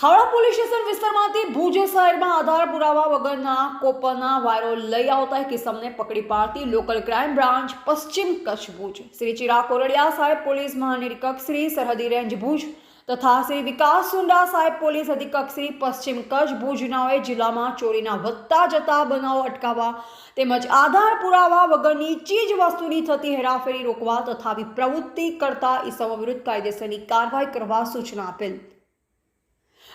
Khavda police station વિસ્તારમાંથી ભુજ શહેરમાં આધાર પુરાવા વગરના કોપરના વાયરો લઈ આવતા કિસમને પકડી પાડતી લોકલ ક્રાઇમ બ્રાન્ચ પશ્ચિમ કચ્છ ભુજ. શ્રી ચિરાગ કોરડિયા સાહેબ પોલીસ મહાનિરીક્ષક શ્રી સરહદી રેન્જ ભુજ તથા શ્રી વિકાસ સુંડા સાહેબ પોલીસ અધિક્ષક શ્રી પશ્ચિમ કચ્છ ભુજનાઓએ જિલ્લામાં ચોરીના વધતા જતા બનાવો અટકાવવા તેમજ આધાર પુરાવા વગરની ચીજ વસ્તુની થતી હેરાફેરી રોકવા તથા પ્રવૃત્તિ કરતા ઈસમો વિરુદ્ધ કાયદેસરની કાર્યવાહી કરવા સૂચના આપેલ.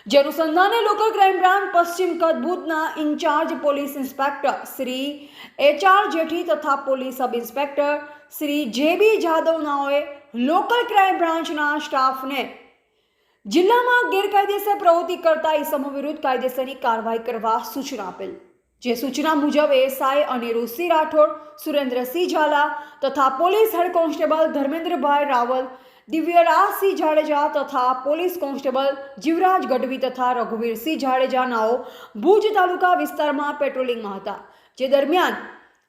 જે અનુસંધાને લોકલ ક્રાઇમ બ્રાન્ચ પશ્ચિમ Kutch incharge police inspector Shri H Jethi તથા પોલીસ સબ ઇન્સ્પેક્ટર શ્રી જે બી જાદવનાઓએ લોકલ ક્રાઇમ બ્રાન્ચના સ્ટાફને જિલ્લામાં ગેરકાયદેસર પ્રવૃત્તિ કરતા ઇસમો વિરુદ્ધ કાયદેસરની કાર્યવાહી કરવા સૂચના આપેલ. જે સૂચના મુજબ A S I Anirudhsinh Rathod, Surendrasinh Zala તથા police head constable Dharmendrabhai Raval Divyarajsinh Jadeja તથા પોલીસ કોન્સ્ટેબલ જીવરાજ ગઢવી તથા રઘુવીરસિંહ જાડેજા નાઓ ભુજ તાલુકા વિસ્તારમાં પેટ્રોલિંગમાં હતા, જે દરમિયાન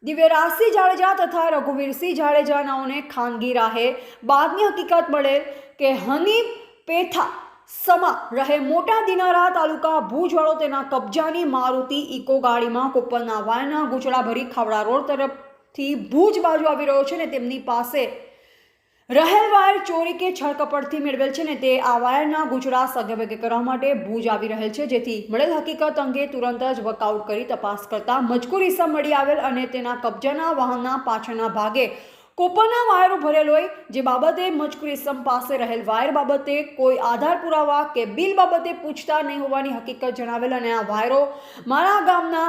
દિવ્યરાજસિંહ જાડેજા તથા રઘુવીરસિંહ જાડેજા નાઓને ખાનગી રાહે બાદની હકીકત મળે કે હનીફ પેથા સમા રહે મોટા દિનારા તાલુકા ભુજવાળો તેના કબજાની મારુતિ ઇકો ગાડીમાં કોપરના વાયના ગુચડા ભરી ખાવડા રોડ તરફથી ભુજ બાજુ આવી રહ્યો છે ને તેમની પાસે રહેલ વાયર ચોરી કે છળકપટથી મેળવેલ છે ને તે આ વાયરના ગુજરાત સગેભગે કરવા માટે ભુજ આવી રહેલ છે. જેથી મળેલ હકીકત અંગે તુરંત જ વર્કઆઉટ કરી તપાસ કરતા મજકૂર ઈસમ મળી આવેલ અને તેના કબજાના વાહનના પાછળના ભાગે કોપરના વાયરો ભરેલ હોય જે બાબતે મજકૂર ઇસમ પાસે રહેલ વાયર બાબતે કોઈ આધાર પુરાવા કે બિલ બાબતે પૂછતા નહીં હોવાની હકીકત જણાવેલ અને આ વાયરો મારા ગામના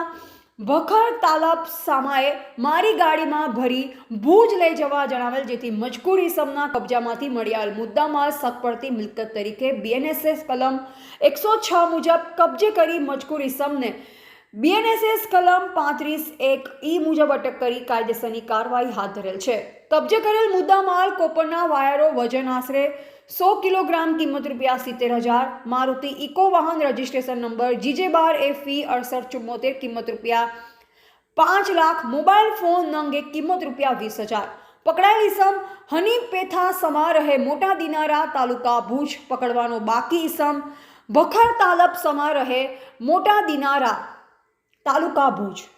ભખર તાલાબ સામાએ મારી ગાડીમાં ભરી ભૂજ લઈ જવા જણાવેલ જેથી મજકૂર ઇસમના કબજામાંથી મળી આવેલ મુદ્દામાલ સગપડતી મિલકત તરીકે બીએનએસએસ કલમ એકસો છ મુજબ કબજે કરી મજકૂર ઇસમને બીએનએસએસ કલમ પાંત્રીસ એક ઈ મુજબ અટક કરી કાયદેસરની કાર્યવાહી હાથ ધરેલ છે. કબજે કરેલ મુદ્દામાલ કોપરના વાયરો વજન આશરે સો કિલોગ્રામ કિંમત રૂપિયા સિત્તેર હજાર, મારુતિ ઇકો વાહન રજિસ્ટ્રેશન નંબર જીજે બાર એફી અડસઠ ચુમ્મોતેર કિંમત રૂપિયા પાંચ લાખ, મોબાઈલ ફોન અંગે કિંમત રૂપિયા વીસ હજાર. પકડાયેલ ઇસમ હની પેથા સમા રહે મોટા દિનારા તાલુકા ભુજ પકડવાનો બાકી ઇસમ ભખર તાલબ સમા રહે મોટા દિનારા તાલુકા ભુજ